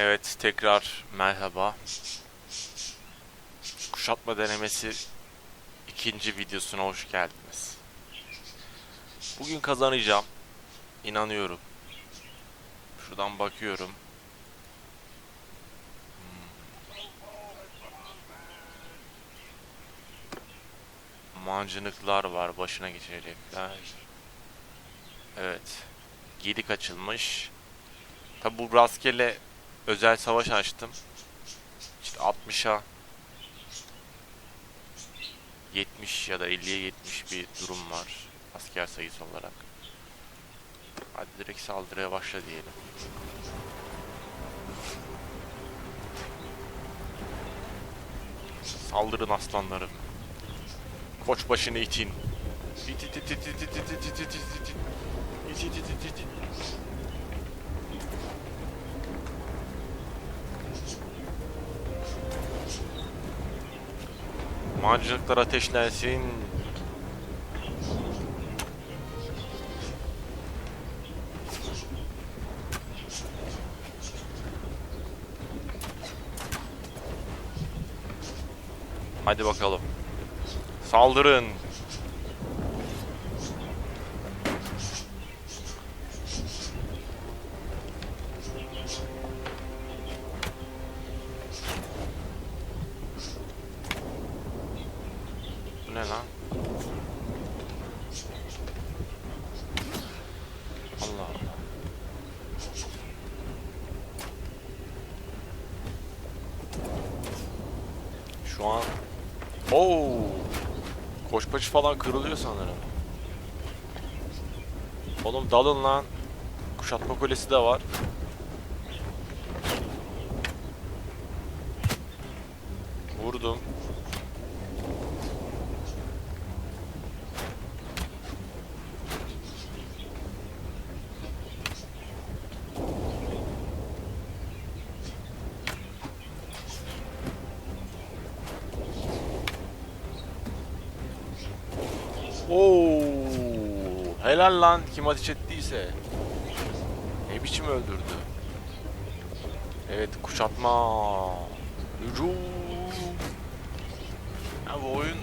Evet, tekrar merhaba. Kuşatma denemesi ikinci videosuna hoş geldiniz. Bugün kazanacağım. İnanıyorum. Şuradan bakıyorum. Hmm. Mancınıklar var, başına geçecekler. Evet. Gedik açılmış. Tabi bu rastgele özel savaş açtım. İşte 60'a 70 ya da 50'ye 70 bir durum var asker sayısı olarak. Hadi direkt saldırıya başla diyelim. Saldırın aslanlarım. Koç başını itin. İt it it it it it it it it Mancınıklar ateşlensin. Hadi bakalım. Saldırın. Ne lan? Allah Allah. Şu an Oo! Koçbaşı falan kırılıyor sanırım. Oğlum dalın lan. Kuşatma kulesi de var. Vurdum. Oo, helal lan kim ateş ettiyse. Ne biçim öldürdü. Evet kuşatma. Hücum. Ya bu oyun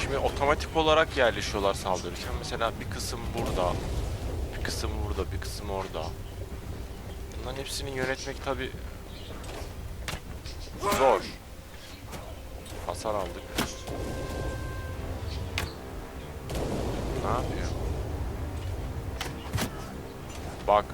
şimdi otomatik olarak yerleşiyorlar saldırırken. Mesela bir kısım burada, bir kısım burada, bir kısım orada. Bunların hepsini yönetmek tabi zor. Hasar aldık. Нафиг. Бак.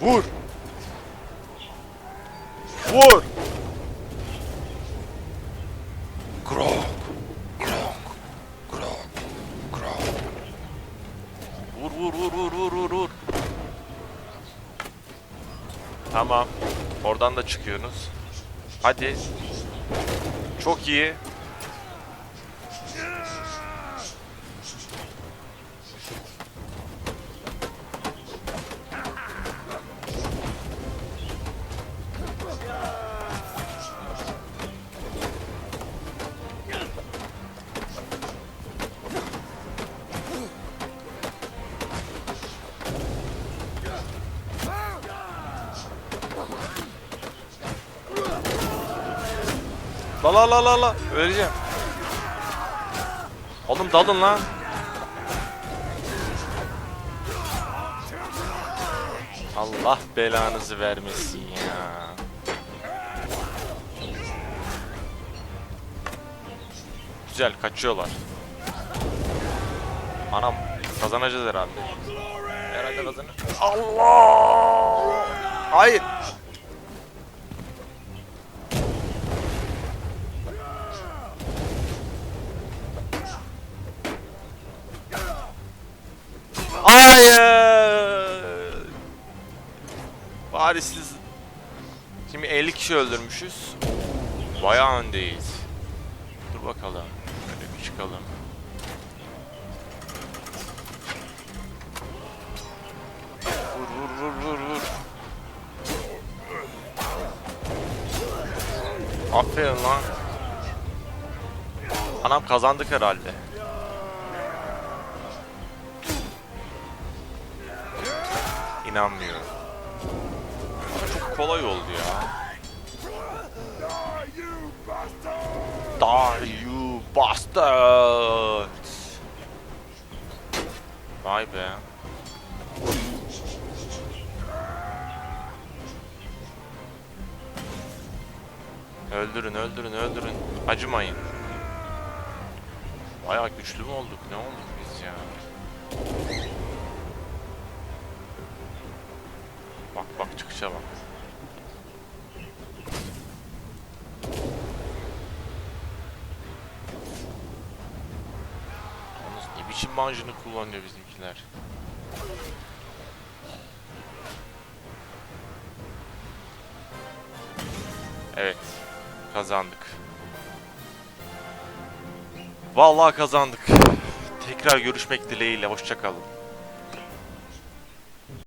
Vur! Vur! Tamam. Oradan da çıkıyorsunuz. Hadi. Çok iyi. La la la la la. Öleceğim. Oğlum dalın lan. Allah belanızı vermesin ya. Güzel kaçıyorlar. Anam kazanacağız herhalde. Herhalde kazanır. Allah! Hayır. Parisli... Şimdi 50 kişi öldürmüşüz. Bayağı öndeyiz. Dur bakalım. Böyle bir çıkalım. Vur vur vur vur vur. Aferin lan. Anam kazandık herhalde. İnanmıyorum. Kolay oldu ya. Die you bastards. Vay be. Öldürün, öldürün, öldürün. Acımayın. Bayağı güçlü mü olduk? Ne olduk biz ya? Bak bak çıkışa bak. Mancını kullanıyor bizimkiler. Evet. Kazandık. Vallahi kazandık. Tekrar görüşmek dileğiyle. Hoşçakalın.